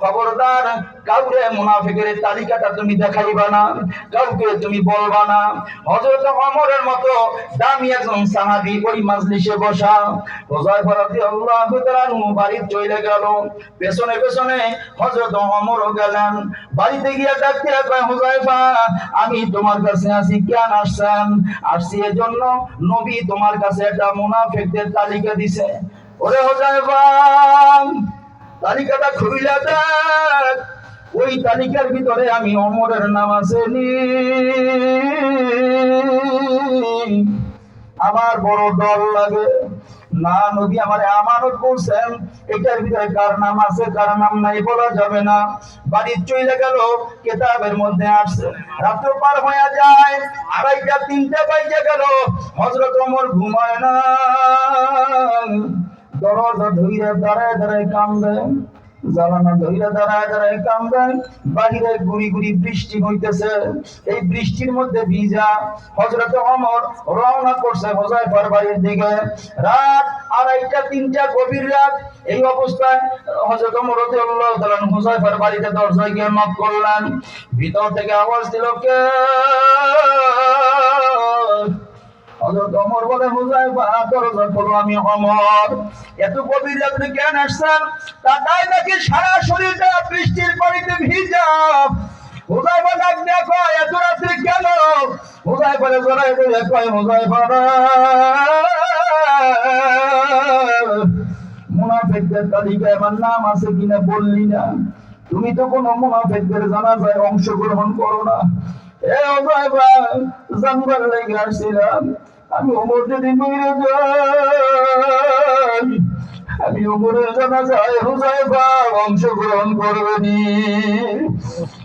খবরদার, কাউরে মুনাফিকের তালিকাটা তুমি দেখাইবা না, কাউকে তুমি বলবা না। হযরত ওমরের মতো দামি একজন সাহাবী ওই মাজলিসে বসা, হুযায়ফা রাদিয়াল্লাহু তাআলা বাড়ি চলে গেল। পেছনে পেছনে হযরত ওমরও গেলেন। বাড়িতে গিয়ে ডাকতে কয় হুযায়ফা, আমি তোমার কাছে আসি কেন আসছেন? আসছি এজন্য নবী তোমার কাছে একটা মুনাফিকদের তালিকা দিছে। ওরে হুযায়ফা তালিকাটা খুইলা দেখ ওই তালিকার ভিতরে আমি অমরের নাম আছে আমার বড় ডর লাগে। না নবী, আমার আমানত বলছেন এটার ভিতরে কার নাম আছে, কার নাম নাই বলা যাবে না। বাড়ির চলে গেল, কেতাবের মধ্যে আসছে। রাত্র পার হয়ে যায়, আড়াইটা, তিনটা বাজে গেল। হজরত অমর ঘুমায় না দরজা ধইরে দাঁড়ায় দাঁড়ায় কান্দে জানানা ধইরে দাঁড়ায় দাঁড়ায় কান্দে। বাহিরে গুড়ি গুড়ি বৃষ্টি হইতেছে। এই বৃষ্টির মধ্যে ভিজা হজরত অমর রওনা করছে হোজাইফার বাড়ির দিকে। রাত আড়াইটা, তিনটা, গভীর রাত। এই অবস্থায় হজরত অমর রাদিয়াল্লাহু তাআলা হোজাইফার বাড়িতে দরজায় গিয়ে করলেন। ভিতর থেকে আওয়াজ দিল, কে? হযরত ওমর বলে হুযায়ফা দরজা খোলো, আমি ওমর এত গভীর রাত্রে কেন আসছেন? তাই নাকি সারা শরীরটা বৃষ্টির পানিতে ভিজা। এত কেন? আমার নাম আছে কিনা বললি না। তুমি তো কোনো মুনাফিকদের জানাজায় অংশগ্রহণ করো না। এ আমি ওমর যদি মরে যাই, আমি ওমরের জানাজায় হুযায়ফা অংশগ্রহণ করবে নি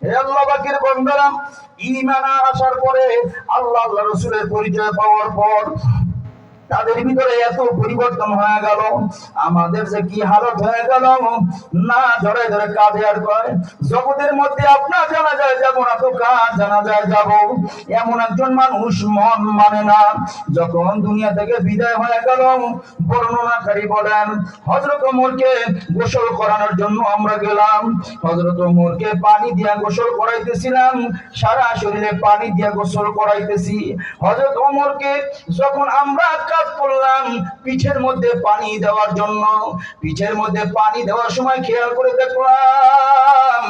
হে আল্লাহ পাকের বন্দারা ঈমান আসার পরে আল্লাহ আল্লাহ রসুলের পরিচয় পাওয়ার পর তাদের ভিতরে এত পরিবর্তন হয়ে গেল। আমাদের যে কি হালত হয়ে গেল? না, ধরে ধরে কাঁধে আর কয়, জগতের মধ্যে আপনার জানা যায় যাব না তো কাজ জানা যায় যাব? এমন একজন মানুষ মন মানে না। যখন দুনিয়া থেকে বিদায় হয়ে গেল, বর্ণনাকারী বলেন হজরত ওমরকে গোসল করানোর জন্য আমরা গেলাম। হজরত ওমরকে পানি দিয়া গোসল করাইতেছিলাম, সারা শরীরে পানি দিয়া গোসল করাইতেছি। হজরত ওমরকে যখন আমরা কাজ করলাম পিঠের মধ্যে পানি দেওয়ার জন্য। পিঠের মধ্যে পানি দেওয়ার সময় খেয়াল করে দেখলাম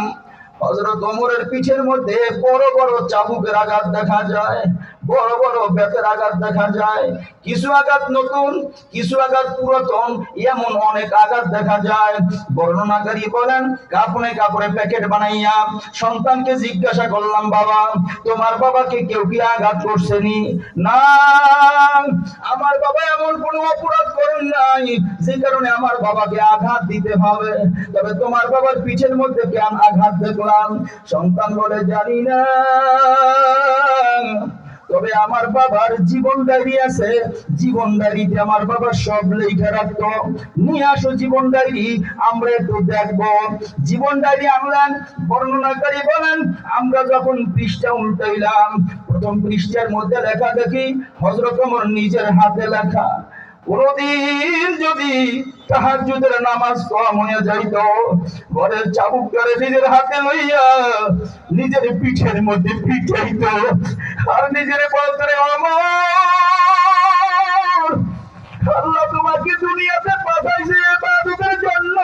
হজরত ওমরের পিঠের মধ্যে বড় বড় চাবুকের আঘাত দেখা যায়। বড় বড় বেতের আঘাত দেখা যায়। কিছু আঘাত নতুন, কিছু আঘাত পুরাতন, এমন অনেক আঘাত দেখা যায়। বর্ণনাকারী বলেন কাপড়ে কাপড়ে প্যাকেট বানাইয়া সন্তানকে জিজ্ঞাসা করলাম, বাবা, তোমার বাবাকে কেউ কি আঘাত করছেনি? না, আমার বাবা এমন কোনো অপরাধ করেন নাই, যে কারণে আমার বাবাকে আঘাত দিতে হবে। তবে তোমার বাবার পিঠের মধ্যে কেন আঘাত দেখলাম? সন্তান বলে, জানি না। তবে আমার বাবার জীবন ডায়েরি আছে। জীবন ডায়েরিতে আমার বাবা সব লেখা রাখতো। নিয়ে আসো জীবন ডায়েরি আমরা একটু দেখব। জীবন ডায়েরি আনলেন বর্ণনাকারী বলেন, আমরা যখন পৃষ্ঠা উল্টাইলাম, প্রথম পৃষ্ঠার মধ্যে লেখা দেখি হজরত আমার নিজের হাতে লেখা, কোনদিন যদি তাহাজ্জুদের নামাজ কম হয়ে যাইত, ঘরের চাবুক নিজের হাতে লইয়া নিজের পিঠের মধ্যে পিঠাইত আর নিজের বলতে আল্লাহ তোমাকে দুনিয়াতে পাঠাইছে ইবাদতের জন্য।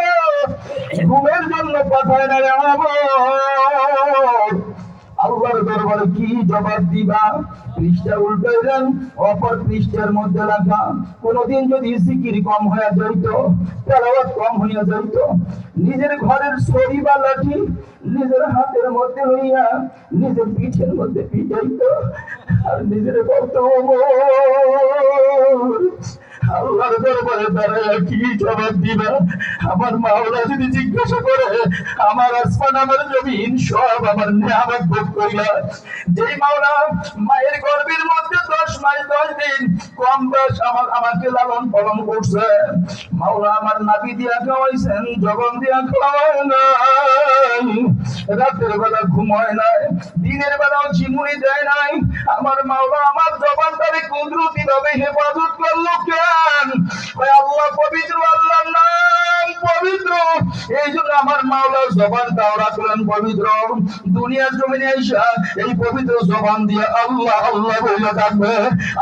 ঘুমের জন্য পাঠায় না রে অমর। আল্লাহর দরবারে কি জবাব দিবা? পৃষ্ঠা উল্টাইলেন অপর পৃষ্ঠার মধ্যে লেখা, কোনদিন যদি জিকির কম হয়ে যাইত, তেলাওয়াত কম হইয়া যাইত, নিজের ঘরের ছড়ি বা লাঠি নিজের হাতের মধ্যে হইয়া নিজের পিঠের মধ্যে পিঠাইতো আর নিজের বলতো আল্লাহর দরবারে দাঁড়ায় কি জবাব দিবা? আমার মাওলা যদি জিজ্ঞাসা করে, আমার আসমান, আমার জমিন, সব আমার ভোগ করিলা। যেই মাওলা, মায়ের মধ্যে দশ মাস, দশ দিন কম বয়স আমার, আমাকে লালন পালন করছে। মাওলা আমার নাবি দিয়া খাওয়াইছেন, জগন দিয়া খাওয়াই নাই রাতের বেলা ঘুমায় নাই, দিনের বেলাও ঝিমুনি দেয় নাই। আমার মাওলা আমার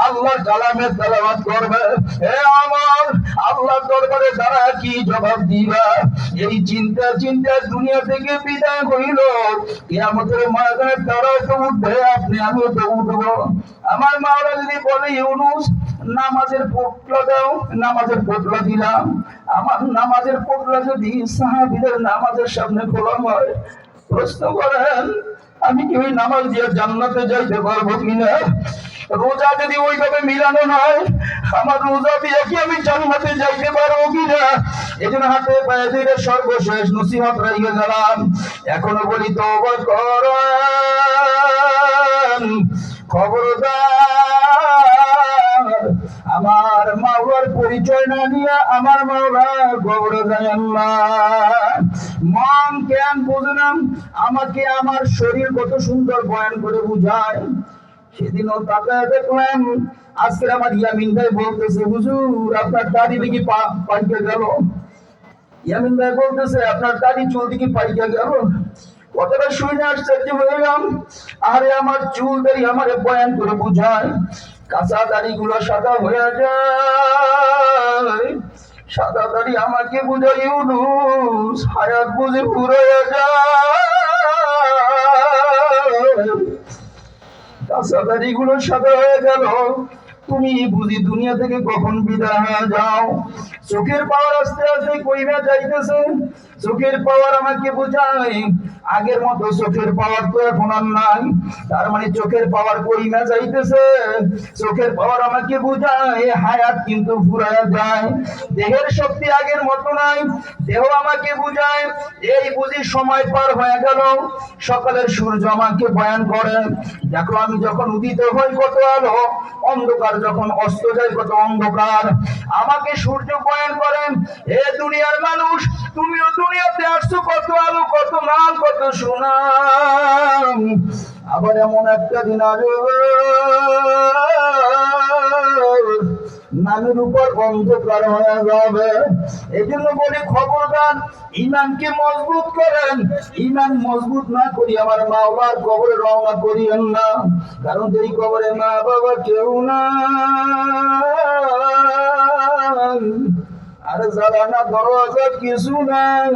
আল্লাহ কালামের তেলাওয়াত করবে। হে আমার আল্লাহ দরবারে তারা কি জবাব দিবা? এই চিন্তা চিন্তা দুনিয়া থেকে বিদায় হইল। কিয়ামতের ময়দানে তারাও তো উঠবে, আপনি, আমিও তো উঠবো। আমার মাওলা যদি বলে ইউনুস, নামাজের পোটলা দাও, নামাজের পোটলা দিলাম। আমার নামাজের পোটলা যদি সাহাবিদের নামাজের সামনে খোলা হয়, প্রশ্ন করেন, আমি কি ওই নামাজ দিয়ে জান্নাতে যাইতে পারব কিনা? রোজা যদি ওইভাবে মিলানো নয় আমার রোজা দিয়ে কি আমি জান্নাতে যাইতে পারব কিনা? এই জন্য হাতে পায়ে ধরে সর্বশেষ নসিহত রেখে গেলাম। এখনও বলি তো করেন আমার আমাকে আমার শরীর কত সুন্দর বয়ান করে বুঝায়। সেদিনও তাকায় দেখলাম আজকে আমার ইয়ামিন ভাই বলতেছে, হুজুর, আপনার দাড়ি দেখি পাইকে গেল। ইয়ামিন ভাই বলতেছে, আপনার দাড়ি চুল দিকে পাইকে গেল। কথাটা শুনে আশ্চর্য হয়ে আরে, আমার চুল দাড়ি আমার বয়ান করে বুঝায়। কাঁচা দাড়ি গুলো সাদা হয়ে যায়। সাদা দাড়ি আমাকে বুঝাই ইউনুস, হায়াত বুঝে পুরো যায়। কাঁচাদারি গুলো সাদা হয়ে গেল। তুমি বুঝি দুনিয়া থেকে কখন বিদায় যাও? চোখের পাওয়ার আস্তে আস্তে কইরা যাইতেছে। চোখের পাওয়ার আমাকে বোঝায়, আগের মতো চোখের পাওয়ার তো এখন আর নাই। তার মানে চোখের পাওয়ার কইমা যাইতেছে। চোখের পাওয়ার আমাকে বোঝায়, হায়াত কিন্তু ফুরায়া যায়। দেহের শক্তি আগের মতো নাই, দেহ আমাকে বুঝায়। এই বুঝি সময় পার হয়ে গেল। সকালের সূর্য আমাকে বয়ান করে। দেখো আমি যখন উদিত হই কত আলো, অন্ধকার যখন অস্ত যায় কত অন্ধকার, আমাকে সূর্য বয়ান করেন এ দুনিয়ার মানুষ, তুমিও দুনিয়াতে আসছো, কত আলো, কত নাম কত সুনাম। আবার এমন একটা দিন আসবে। নামের উপর অন্ধকার হয়ে যাবে। এই জন্য বলি খবরদার ইমানকে মজবুত করেন। ইমান মজবুত না করি আমার মাওলার কবরে রওনা করিয়েন না, কারণ এই কবরে মা বাবা কেউ না আরে জ্বালানা দরজা কিছু নাই,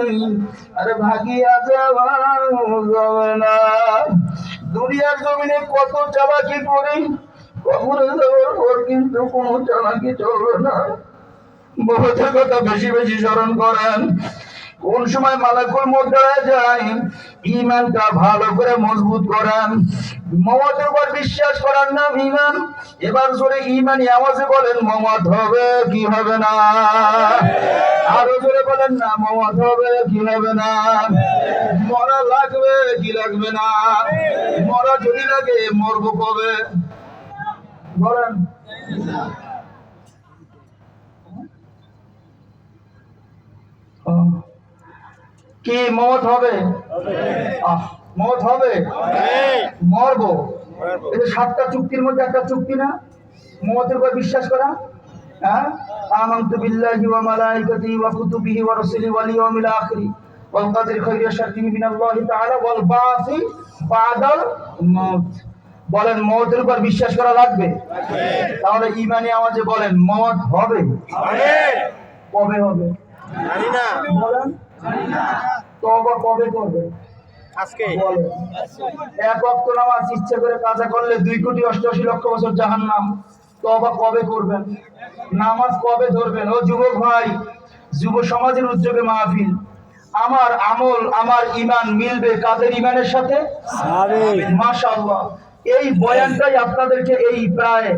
আরে ভাগিয়া যাওয়া যাবে না। দুনিয়ার জমিনে কত চালাকি করি কবরে যাওয়ার পর কিন্তু কোনো চালাকি চলবে না। বহুতের কথা বেশি বেশি স্মরণ করেন। কোন সময় মালাকুল মুদ্রায় যায় ইমানটা ভালো করে মজবুত করেন। মমতের উপর বিশ্বাস করার নাম ইমান এবার জোরে ইমানি আওয়াজে বলেন, মমত হবে কি হবে না? আরও জোরে বলেন, না, মমত হবে কি হবে না? মরা লাগবে কি লাগবে না? মরা যদি লাগে মরবো কবে? বলেন। কি মত হবে? মত হবে? মরবো? এই সাতটা চুক্তির মধ্যে একটা চুক্তি না? মতের উপর বিশ্বাস করা? হ্যাঁ? আমানতু বিল্লাহি ওয়া মালাইকাতিহি ওয়া কুতুবিহি ওয়া রাসূলিহি ওয়াল ইয়াউমিল আখির ওয়াল কদরি খাইরি ওয়া মিনাল্লাহি তাআলা ওয়াল বাসি বাদাল মউত বলেন মতের উপর বিশ্বাস করা লাগবে? তাহলে ইমানি আওয়াজে বলেন মত হবে? কবে হবে? বলেন। তবা কবে করবে? আজকে। এক অক্ত নামাজ ইচ্ছে করে কাজা করলে দুই কোটি অষ্টআশি লক্ষ বছর জাহান নাম তবা কবে করবেন? নামাজ কবে ধরবেন? ও যুবক ভাই যুব সমাজের উদ্যোগে মাহফিল। আমার আমল আমার ইমান মিলবে কাদের ইমানের সাথে? মাশাআল্লাহ। এই বয়ানটাই আপনাদেরকে এই প্রায়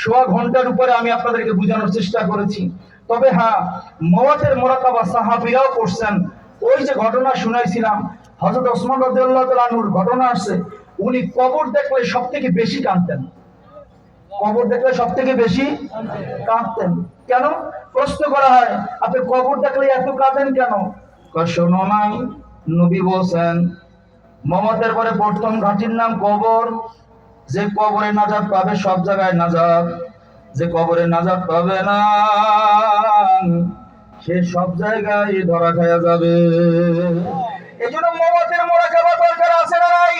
সোয়া ঘণ্টার উপরে আমি আপনাদেরকে বোঝানোর চেষ্টা করেছি। তবে হ্যাঁ মওয়াতের মোরাকাবা সাহাবীরাও করছেন ওই যে ঘটনা শুনাইছিলাম, হযরত ওসমান তাআলা ঘটনা আছে উনি কবর দেখলে সব থেকে বেশি কাঁদতেন। কবর দেখলে সব থেকে বেশি কাঁদতেন। কেন? প্রশ্ন করা হয়, আপনি কবর দেখলে এত কাঁদেন কেন? শোনো নাই, নবী বলছেন মমতের পরে প্রথম ঘাটির নাম কবর যে কবরে নাজাত পাবে সব জায়গায় নাজাত। যে কবরে নাজাত পাবে না, সে সব জায়গায় ধরা খায়া যাবে। এই জন্য মমতের মোড়া খাবার দরকার আছে না নাই?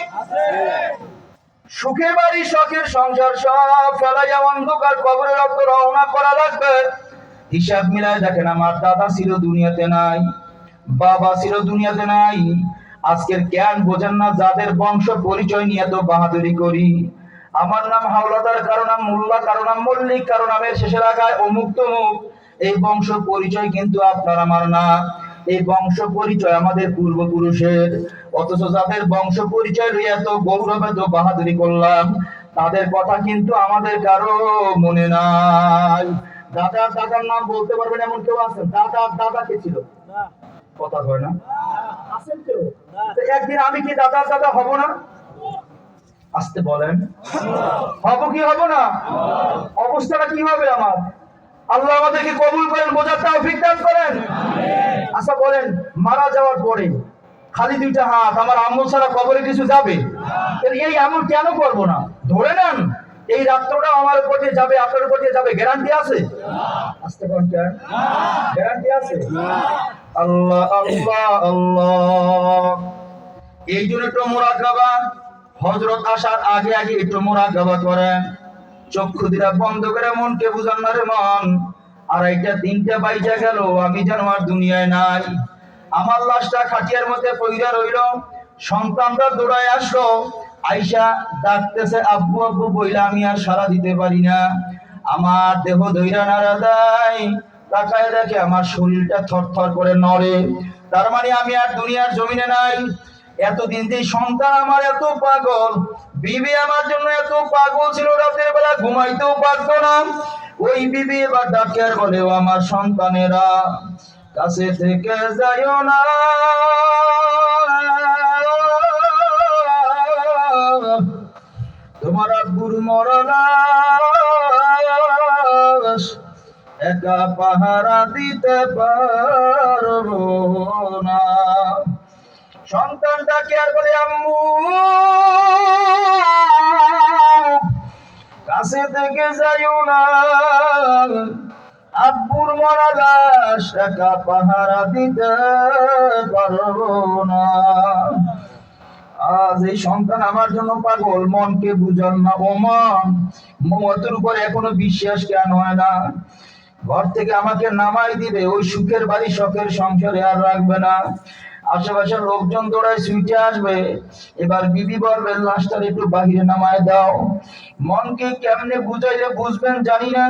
সুখের বাড়ি, শখের সংসার, সব ফেলাইয়া অন্ধকার কবরের রক্ত রওনা করা লাগবে। হিসাব মিলায় দেখেন, আমার দাদা ছিল দুনিয়াতে নাই, বাবা ছিল দুনিয়াতে নাই। আজকের জ্ঞান বোঝেন না, যাদের বংশ পরিচয় নিয়ে তো বাহাদুরি করি। আমার নাম হাওলাদার কারও নাম মোল্লা কারও নাম মল্লিক কারও নামের শেষে রাখায় অমুক তমুক এই বংশ পরিচয় কিন্তু আপনার আমার না। এই বংশ পরিচয় আমাদের পূর্বপুরুষের। অথচ যাদের বংশ পরিচয় লইয়া তো গৌরবে তো বাহাদুরি করলাম তাদের কথা কিন্তু আমাদের কারও মনে নাই। দাদা দাদার নাম বলতে পারবেন এমন কেউ আছেন? দাদা দাদা কে ছিল? কথা হয় না। আছেন কেউ একদিন আমি কি দাদা দাদা হব না? আসতে বলেন। হব কি হব না? অবস্থাটা কি হবে আমার? আল্লাহ আমাদেরকে কবুল করেন, বোঝার তৌফিক করেন। আচ্ছা বলেন, মারা যাওয়ার পরে খালি দুইটা হাত, আমার আমল ছাড়া কবরে কিছু যাবে? এই আমল কেন করব না? ধরে নেন, এই রাত্রটা আমার উপর দিয়ে যাবে, আপনার উপর দিয়ে যাবে গ্যারান্টি আছে? আসতে কোন গ্যারান্টি আছে? আল্লাহ আল্লাহ আল্লাহ। এই জন্য একটু মোরাকাবা হজরত আসার আগে আগে একটু মোরাকাবা করেন চক্ষু দিরা বন্ধ করে মনকে বুঝান না রে মন। আর এইটা তিনটা বাইজা গেল, আমি যেন আর দুনিয়ায় নাই। আমার লাশটা খাটিয়ার মধ্যে পইরা রইল। সন্তানরা দৌড়ায় আসলো। আইসা ডাকতেছে, আব্বু আব্বু, বইলা আমি আর সারা দিতে পারি না। আমার দেহ দৈরা নাড়া দেয়। তাকায় দেখে আমার শরীরটা থরথর করে নড়ে। তার মানে আমি আর দুনিয়ার জমিনে নাই। এতদিন যে সন্তান আমার এত পাগল, বিবি আমার জন্য এত পাগল ছিল, রাতের বেলা ঘুমাইতেও পারতো না। ওই বিবি এবার ডাকে আর বলে আমার সন্তানেরা, কাছে থেকে যাইও না। তোমার আব্বুর মরলাস একা পাহারা দিতে পারব না। সন্তানটাকে আর বলে, আম্মু, কাছে থেকে যাইও না। আব্বুর মরা লাশ একা পাহারা দিতে পারব না। আজ এই সন্তান আমার জন্য পাগল, মনকে বুঝান না ও মন। মমতের উপর এখনও বিশ্বাস কেন হয় না? ঘর থেকে আমাকে নামাই দিবে, ওই সুখের বাড়ি, শখের সংসারে আর রাখবে না। আশেপাশের লোকজন দৌড়ায় সুইটে আসবে। এবার বিবি বলবে লাশটার একটু বাহিরে নামায় দাও। মনকে কেমনে বুঝাইলে বুঝবেন জানি না।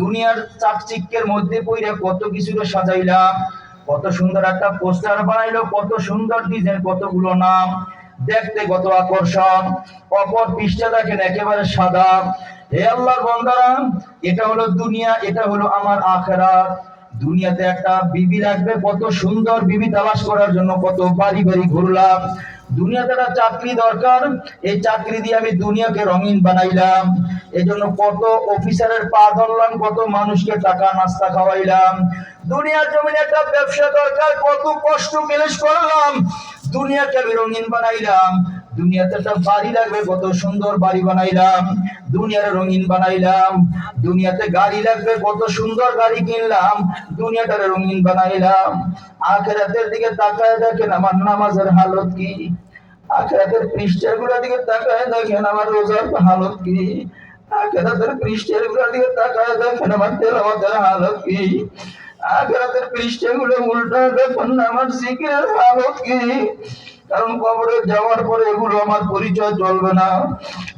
দুনিয়ার চাকচিক্যের মধ্যে পইরে কত কিছু সাজাইলাম, কত সুন্দর একটা পোস্টার বানাইলো, কত সুন্দর ডিজাইন, কতগুলো নাম, দেখতে কত আকর্ষণ, অপর পৃষ্ঠা দেখেন একেবারে সাদা। হে আল্লাহর বন্দারা, এটা হলো দুনিয়া, এটা হলো আমার আখেরাত। দুনিয়াতে একটা বিবি লাগবে কত সুন্দর বিবি তালাশ করার জন্য, কত বাড়ি বাড়ি ঘুরলাম। দুনিয়াতে একটা চাকরি দরকার, এই চাকরি দিয়ে আমি দুনিয়াকে রঙিন বানাইলাম। এজন্য জন্য কত অফিসারের পা ধরলাম, কত মানুষকে টাকা, নাস্তা খাওয়াইলাম। দুনিয়ার জমিনে একটা ব্যবসা দরকার, কত কষ্ট মেলেজ করলাম। দুনিয়াকে আমি রঙিন বানাইলাম। দুনিয়াতে একটা বাড়ি লাগবে, কত সুন্দর বাড়ি বানাইলাম। দুনিয়ার রঙিন বানাইলাম। দুনিয়াতে গাড়ি লাগবে, কত সুন্দর গাড়ি কিনলাম। দুনিয়াটারে রঙিন বানাইলাম। আখেরাতের দিকে তাকায় দেখেন আমার নামাজের হালত কি? আখেরাতের পৃষ্ঠারগুলোর দিকে তাকায় দেখেন আমার রোজার হালত কি? আখেরাতের পৃষ্ঠারগুলোর দিকে তাকায় দেখেন আমার তেলাওয়াতের হালত কি? আখেরাতের পৃষ্ঠাগুলো উল্টা দেখুন আমার জিকিরের হালত কি? কারণ কবরে যাওয়ার পরে এগুলো আমার পরিচয় চলবে না।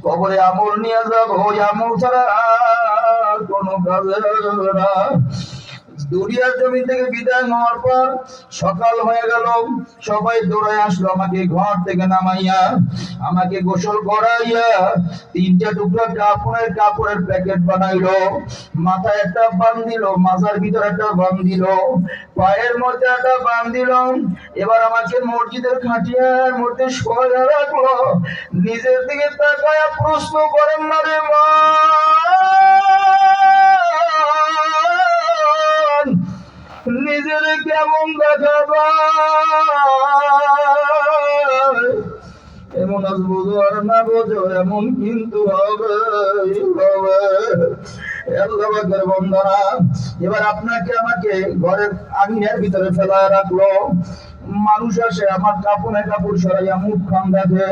কবরে আমল নিয়ে যাব ওই আমল ছাড়া কোনো কাজে না। দুনিয়ার জমি থেকে বিদায় হওয়ার পর সকাল হয়ে গেল। সবাই দৌড়ায় আসলো আমাকে ঘর থেকে নামাইয়া, আমাকে গোসল করাইয়া, তিনটা টুকরা কাপড়ের কাপড়ের প্যাকেট বানাইলো, মাথায় একটা বান দিল, মাথার ভিতর একটা বান দিল, পায়ের মধ্যে একটা বান দিল। এবার আমাকে মসজিদের খাটিয়ার মধ্যে শোয়া রাখল নিজের দিকে তাকায় প্রশ্ন করেন না রে মা! নিজের কেমন যায় নাচ বুঝো আর না বোঝো, এমন কিন্তু হবে বন্ধনা এবার আপনাকে আমাকে ঘরের আঙিনার ভিতরে ফেলা রাখল। মানুষ আসে, আমার কাপড়ে কাপড় সরাইয়া মুখ খান দেখে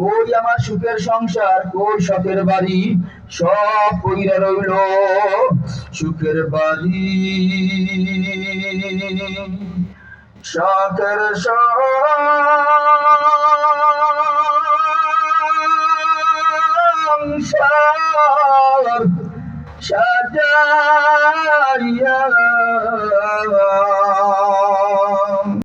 কই আমার সুখের সংসার? কই সখের বাড়ি? সব কইরা রইল, সুখের বাড়ি। শখের সংসার সাজাইয়া